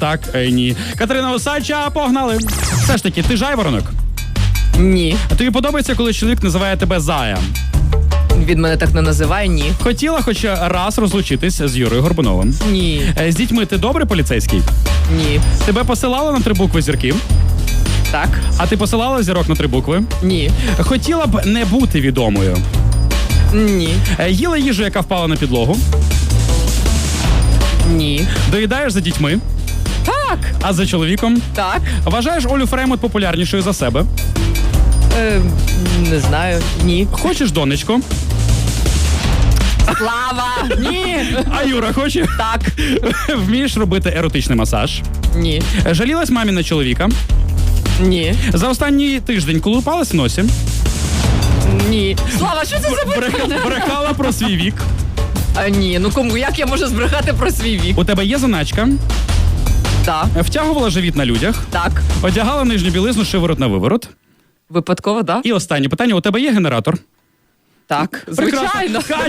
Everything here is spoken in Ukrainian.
Так, е, ні. Катерина Осадча, погнали. Все ж таки, ти жайворонок. Ні. А тобі подобається, коли чоловік називає тебе Зая? Він мене так не називає. Ні. Хотіла хоч раз розлучитись з Юрою Горбуновим. Ні. Е, З дітьми ти добрий поліцейський? Ні. Тебе посилали на три букви зірки, Так. а ти посилала зірок на три букви. Ні. Хотіла б не бути відомою. Ні. Е, Їла їжу, яка впала на підлогу. Ні. Доїдаєш за дітьми. А за чоловіком. Так. Вважаєш Олю Фреймут популярнішою за себе. Е, не знаю. Ні. Хочеш донечку, Слава! Ні. а Юра хоче. Так. Вмієш робити еротичний масаж. Ні. Е, Жалілась мамі на чоловіка. Ні. За останній тиждень колупалась в носі. Ні. Слава, що це за питання? Брехала про свій вік. А, ні, ну кому як я можу збрехати про свій вік? У тебе є заначка. Так. Втягувала живіт на людях. Так. Одягала нижню білизну шиворот на виворот. Випадково, так? І останнє питання: у тебе є генератор? Так. Прекрасно. Звичайно. Кать,